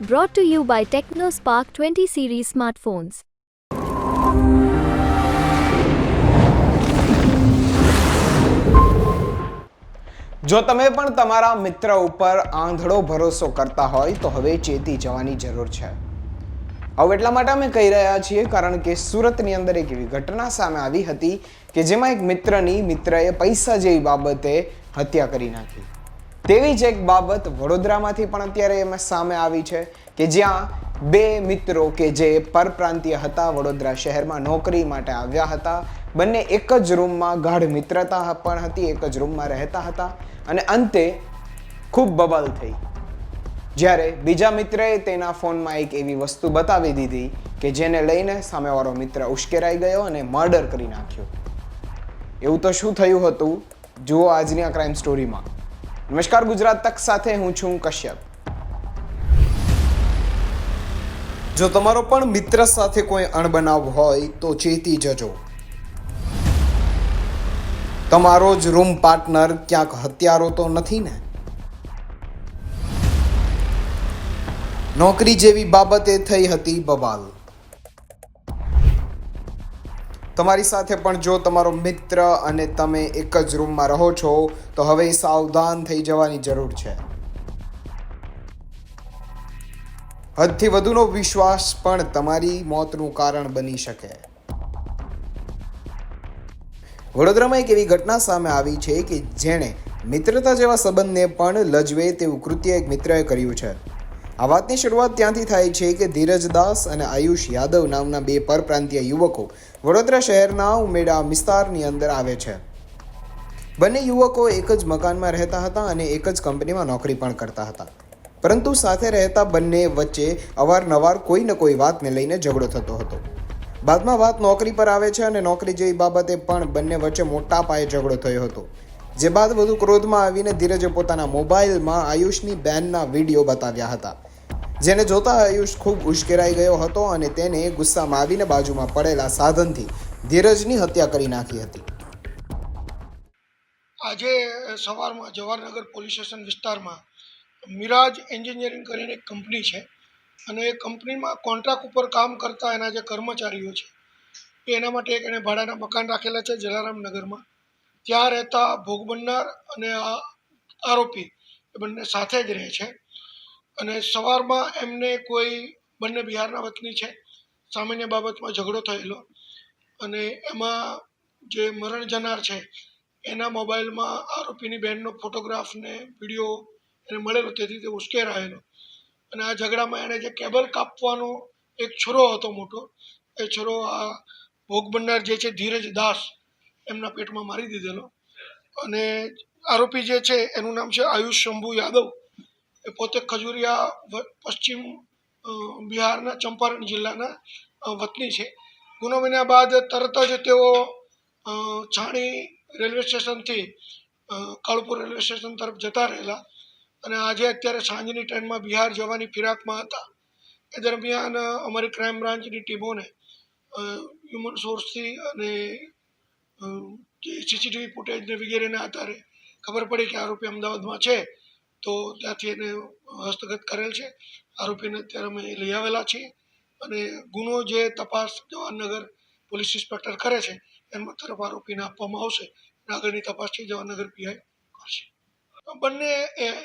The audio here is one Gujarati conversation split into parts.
Brought to you by TechnoSpark 20 series smartphones. જો તમે પણ તમારા મિત્ર ઉપર આંધળો ભરોસો કરતા હોય, તો હવે ચેતી જવાની જરૂર છે હવે એટલા માટે અમે કહી રહ્યા છીએ, કારણ કે સુરતની અંદર એક એવી ઘટના સામે આવી હતી કે જેમાં એક મિત્રની મિત્રએ પૈસા જેવી બાબતે હત્યા કરી નાખી તેવી જ એક બાબત વડોદરામાંથી પણ અત્યારે એમાં સામે આવી છે કે જ્યાં બે મિત્રો કે જે પરપ્રાંતીય હતા, વડોદરા શહેરમાં નોકરી માટે આવ્યા હતા. બંને એક જ રૂમમાં ગાઢ મિત્રતા પણ હતી, એક જ રૂમમાં રહેતા હતા અને અંતે ખૂબ બબાલ થઈ. જ્યારે બીજા મિત્રએ તેના ફોનમાં એક એવી વસ્તુ બતાવી દીધી કે જેને લઈને સામેવાળો મિત્ર ઉશ્કેરાઈ ગયો અને મર્ડર કરી નાખ્યો. એવું તો શું થયું હતું? જુઓ આજની આ ક્રાઇમ સ્ટોરીમાં. નમસ્કાર, ગુજરાત તક સાથે હું છું કશ્યપ. જો તમારો પણ મિત્ર સાથે કોઈ અણબનાવ હોય, તો ચેતી જજો. તમારો જ રૂમ પાર્ટનર ક્યાંક હત્યારો તો નથી ને? નોકરી જેવી બાબતે થઈ હતી બબાલ. તમારી સાથે પણ જો તમારો મિત્ર અને તમે એક જ રૂમમાં રહો છો, તો હવે સાવધાન થઈ જવાની જરૂર છે. હદથી વધુનો વિશ્વાસ પણ તમારી મોતનું કારણ બની શકે. વડોદરામાં એક એવી ઘટના સામે આવી છે કે જેણે મિત્રતા જેવા સંબંધને પણ લજવે તેવું કૃત્ય એક મિત્રએ કર્યું છે. આ વાતની શરૂઆત ત્યાંથી થાય છે કે ધીરજ દાસ અને આયુષ યાદવ નામના બે પરપ્રાંતીય યુવકો વડોદરા શહેરના ઉમેડા વિસ્તારની અંદર આવે છે. બંને યુવકો એક જ મકાનમાં રહેતા હતા અને એક જ કંપનીમાં નોકરી પણ કરતા હતા. પરંતુ સાથે રહેતા બંને વચ્ચે અવારનવાર કોઈ ને કોઈ વાતને લઈને ઝઘડો થતો હતો. બાદમાં વાત નોકરી પર આવે છે અને નોકરી જેવી બાબતે પણ બંને વચ્ચે મોટા પાયે ઝઘડો થયો હતો. જે બાદ વધુ ક્રોધમાં આવીને ધીરજે પોતાના મોબાઈલમાં આયુષની બેનના વીડિયો બતાવ્યા હતા. જેને જોતા આયુષ ખૂબ ઉશ્કેરાઈ ગયો હતો અને તેને ગુસ્સામાં આવીને બાજુમાં પડેલા સાધનથી ધીરજની હત્યા કરી નાખી હતી. આજે સવારમાં જવાહરનગર પોલીસ સ્ટેશન વિસ્તારમાં મિરાજ એન્જિનિયરિંગ કરીને એક કંપની છે અને એ કંપનીમાં કોન્ટ્રાક્ટ ઉપર કામ કરતા એના જે કર્મચારીઓ છે એના માટે એક એને ભાડાના મકાન રાખેલા છે જલારામ નગરમાં. ત્યાં રહેતા ભોગ બનનાર અને આરોપી એ બંને સાથે જ રહે છે. અને સવારમાં એમને કોઈ બંને બિહારના વતની છે. સામાન્ય બાબતમાં ઝઘડો થયેલો. અને એમાં જે મરણ જનાર છે, એના મોબાઈલમાં આરોપીની બહેનનો ફોટોગ્રાફ ને વીડિયો એને મળેલો, તેથી તે ઉશ્કેરાયેલો. અને આ ઝઘડામાં એણે જે કેબલ કાપવાનો એક છોરો હતો મોટો, એ છોરો આ ભોગ બનનાર જે છે ધીરજ દાસ એમના પેટમાં મારી દીધેલો. અને આરોપી જે છે, એનું નામ છે આયુષ શંભુ યાદવ. એ પોતે ખજુરિયા પશ્ચિમ બિહારના, ચંપારણ જિલ્લાના વતની છે. ગુનો બન્યા બાદ તરત જ તેઓ છાણી રેલવે સ્ટેશનથી કાળુપુર રેલવે સ્ટેશન તરફ જતા રહેલા અને આજે અત્યારે સાંજની ટ્રેનમાં બિહાર જવાની ફિરાકમાં હતા. એ દરમિયાન અમારી ક્રાઇમ બ્રાન્ચની ટીમોને હ્યુમન સોર્સથી અને સીસીટીવી ફૂટેજને વગેરેના આધારે ખબર પડી કે આરોપી અમદાવાદમાં છે. તો ત્યાંથી એને હસ્તગત કરેલ છે. આરોપીને અત્યારે અમે લઈ આવેલા છીએ અને ગુનો જે તપાસ જવાહરનગર પોલીસ ઇન્સ્પેક્ટર કરે છે, એમાં તરફ આરોપીને આપવામાં આવશે અને આગળની તપાસ છે જવાહરનગર પીઆઈ કરશે. બંને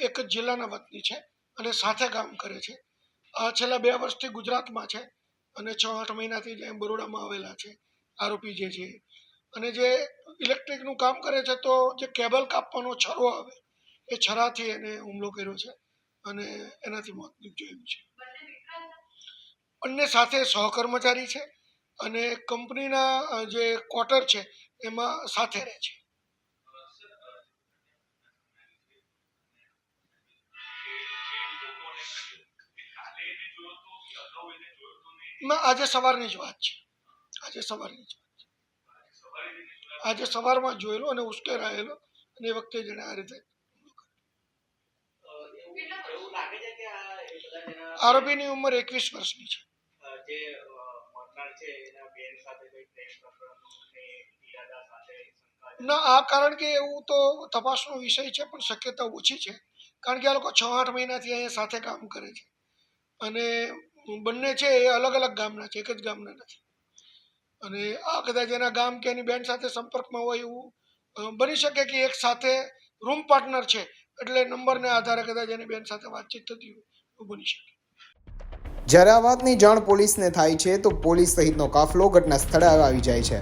એક જ જિલ્લાના વતની છે અને સાથે કામ કરે છે. આ છેલ્લા બે વર્ષથી ગુજરાતમાં છે અને છ આઠ મહિનાથી જે બરોડામાં આવેલા છે આરોપી જે છે. અને જે ઇલેક્ટ્રિકનું કામ કરે છે તો જે કેબલ કાપવાનો છરો આવે એ છરાથી એને હુમલો કર્યો છે અને એનાથી મોત નીપજ્યું છે. બંને સાથે સહકર્મચારી છે અને કંપનીના જે ક્વાર્ટર છે એમાં સાથે રહે છે. આજે સવારની જ વાત છે. આજે સવારની જ વાત છે. આજે સવારમાં જોયેલો અને ઉશ્કેરાયેલો અને એ વખતે જેને આ રીતે એવું લાગે છે કે આ એ બધા જેના આરોપીની ઉંમર એકવીસ વર્ષની છે? ના આ કારણ કે એવું તો તપાસનો વિષય છે પણ શક્યતા ઓછી છે. કારણ કે આ લોકો છ આઠ મહિનાથી અહીંયા સાથે કામ કરે છે. અને બંને છે એ અલગ અલગ ગામના છે એક જ ગામના નથી. અને આ કદાચ એના ગામ કે એની બેન સાથે સંપર્કમાં હોય એવું બની શકે કે એક સાથે રૂમ પાર્ટનર છે એટલે નંબરને આધારે કદાચ એની બેન સાથે વાતચીત થતી હોય એવું બની શકે. જ્યારે આ વાતની જાણ પોલીસને થાય છે, તો પોલીસ સહિતનો કાફલો ઘટના સ્થળે આવી જાય છે.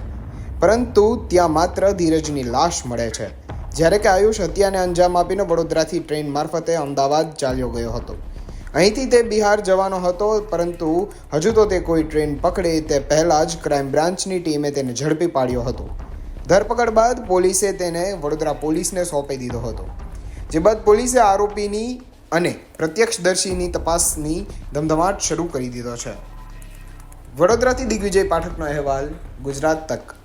પરંતુ ત્યાં માત્ર ધીરજની લાશ મળે છે. જ્યારે કે આયુષ હત્યાને અંજામ આપીને વડોદરાથી ટ્રેન મારફતે અમદાવાદ ચાલ્યો ગયો હતો. અહીંથી તે બિહાર જવાનો હતો, પરંતુ હજુ તો તે કોઈ ટ્રેન પકડે તે પહેલાં જ ક્રાઇમ બ્રાન્ચની ટીમે તેને ઝડપી પાડ્યો હતો. ધરપકડ બાદ પોલીસે તેને વડોદરા પોલીસને સોંપી દીધો હતો. જે બાદ પોલીસે આરોપીની અને પ્રત્યક્ષદર્શીની તપાસની ધમધમાટ શરૂ કરી દીધો છે. વડોદરાથી દિગ્વિજય પાઠકનો અહેવાલ ગુજરાત તક